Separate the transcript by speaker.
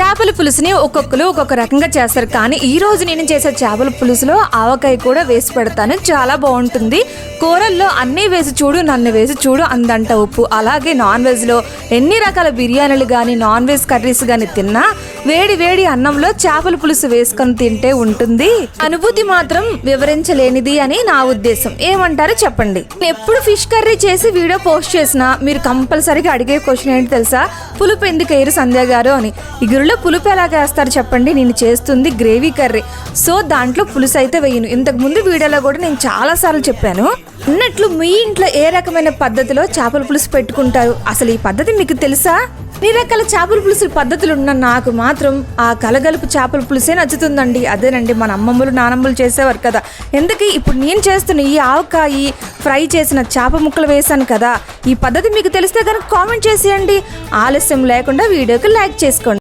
Speaker 1: చేపల పులుసుని ఒక్కొక్కరు ఒక్కొక్క రకంగా చేస్తారు. కానీ ఈ రోజు నేను చేసే చేపల పులుసులో ఆవకాయ కూడా వేసి పెడతాను. చాలా బాగుంటుంది. కూరల్లో అన్నీ వేసి చూడు నన్ను వేసి చూడు అందంట ఉప్పు. అలాగే నాన్ వెజ్లో ఎన్ని రకాల బిర్యానీలు కానీ నాన్ వెజ్ కర్రీస్ కానీ తిన్నా వేడి వేడి అన్నంలో చేపల పులుసు వేసుకొని తింటే ఉంటుంది. అనుభూతి మాత్రం వివరించలేనిది అని నా ఉద్దేశం. ఏమంటారో చెప్పండి. నేను ఎప్పుడు ఫిష్ కర్రీ చేసి వీడియో పోస్ట్ చేసినా మీరు కంపల్సరీగా అడిగే క్వశ్చన్ ఏంటి తెలుసా? పులుపు ఎందుకు వేయరు సంధ్య గారు అని. ఇగురులో పులుపు ఎలా వేస్తారు చెప్పండి? నేను చేస్తుంది గ్రేవీ కర్రీ. సో దాంట్లో పులుసు అయితే వేయను. ఇంతకు ముందు వీడియోలో కూడా నేను చాలా సార్లు చెప్పాను. ఉన్నట్లు మీ ఇంట్లో ఏ రకమైన పద్ధతిలో చేపల పులుసు పెట్టుకుంటారు? అసలు ఈ పద్ధతి మీకు తెలుసా? అన్ని రకాల చేపల పులుసు పద్ధతులు ఉన్న నాకు మాత్రం ఆ కలగలుపు చేపల పులుసే నచ్చుతుందండి. అదేనండి మన అమ్మమ్మలు నానమ్మలు చేసేవారు కదా. ఎందుకు ఇప్పుడు నేను చేస్తున్న ఈ ఆవకాయి ఫ్రై చేసిన చేప ముక్కలు వేశాను కదా. ఈ పద్ధతి మీకు తెలిస్తే కనుక కామెంట్ చేసేయండి. ఆలస్యం లేకుండా వీడియోకి లైక్ చేసుకోండి.